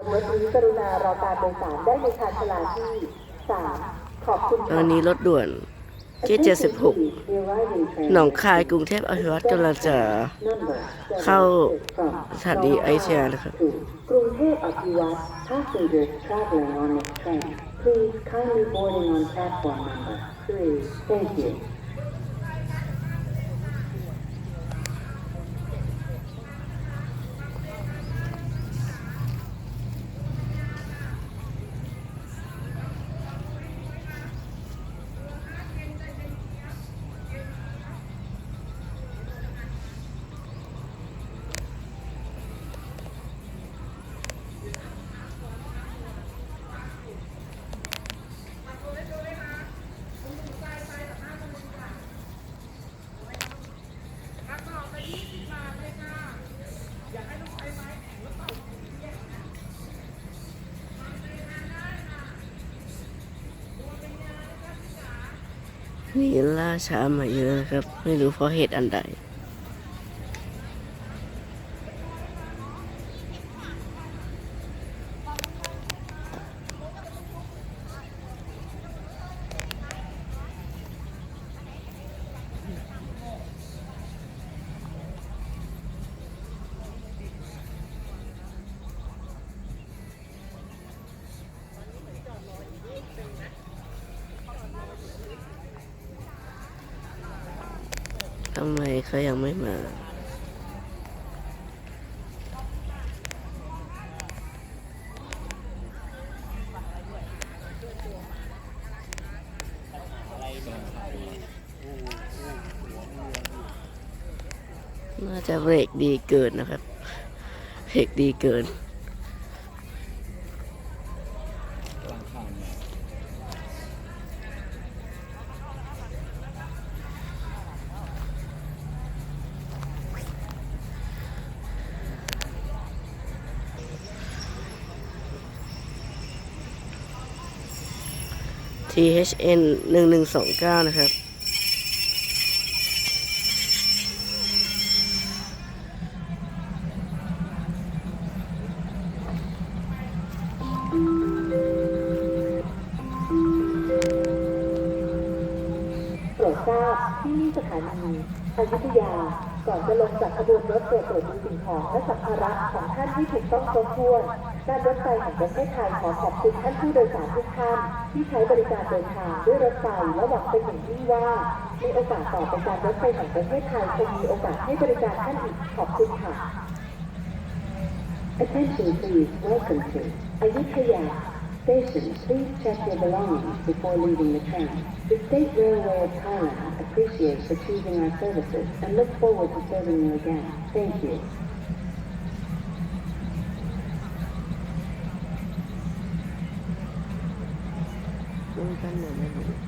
วันนี้กรุณารอการโดยสารได้ในชานชาลาที่สามขอบคุณตอนนี้รถด่วนที่ 76 หนองคายกรุงเทพอภิวัตกำลังจะเข้าสถานีไอเชียนะครับ กรุงเทพอภิวัต passengers traveling on this train please kindly boarding on platform number three thank you นี่ล่าช้ามาเยอะนะครับ ไม่รู้เพราะเหตุอันใด ทำไมเขายังไม่มาน่าจะเบรกดีเกินนะครับเบรกดีเกิน THN หนึ่งหนึ่งสองเก้านะครับโปรดทราบที่นี่สถานีอยุธยา ก่อนจะลงจากขบวนรถโปรดตรวจดูสิ่งของและสัมภาระของท่านที่ถูกต้องครบถ้วนการรถไฟแห่งประเทศไทยขอขอบคุณท่านผู้โดยสารทุกท่านที่ใช้บริการเดินทางด้วยรถไฟและหวังเป็นอย่างยิ่งว่าในโอกาสต่อไปการรถไฟแห่งประเทศไทยคงมีโอกาสให้บริการท่านอีกขอบคุณค่ะ Attention please, welcome to Ayutthaya Station. Please check your belongings before leaving the train. The State Railway of Thailand appreciates for choosing our services and look forward to serving you again. Thank you. ดูกั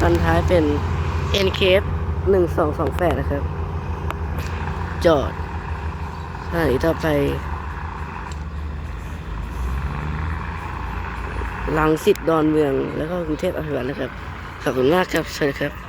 คัน ท้ายเป็น n c a s หนึ่งสองสองแปดนะครับ จอดสถานีต่อไปลังสิตดอนเมือง แล้วก็กรุงเทพอภิวัตนะครับ ขอบคุณมากครับสวัสดีครับ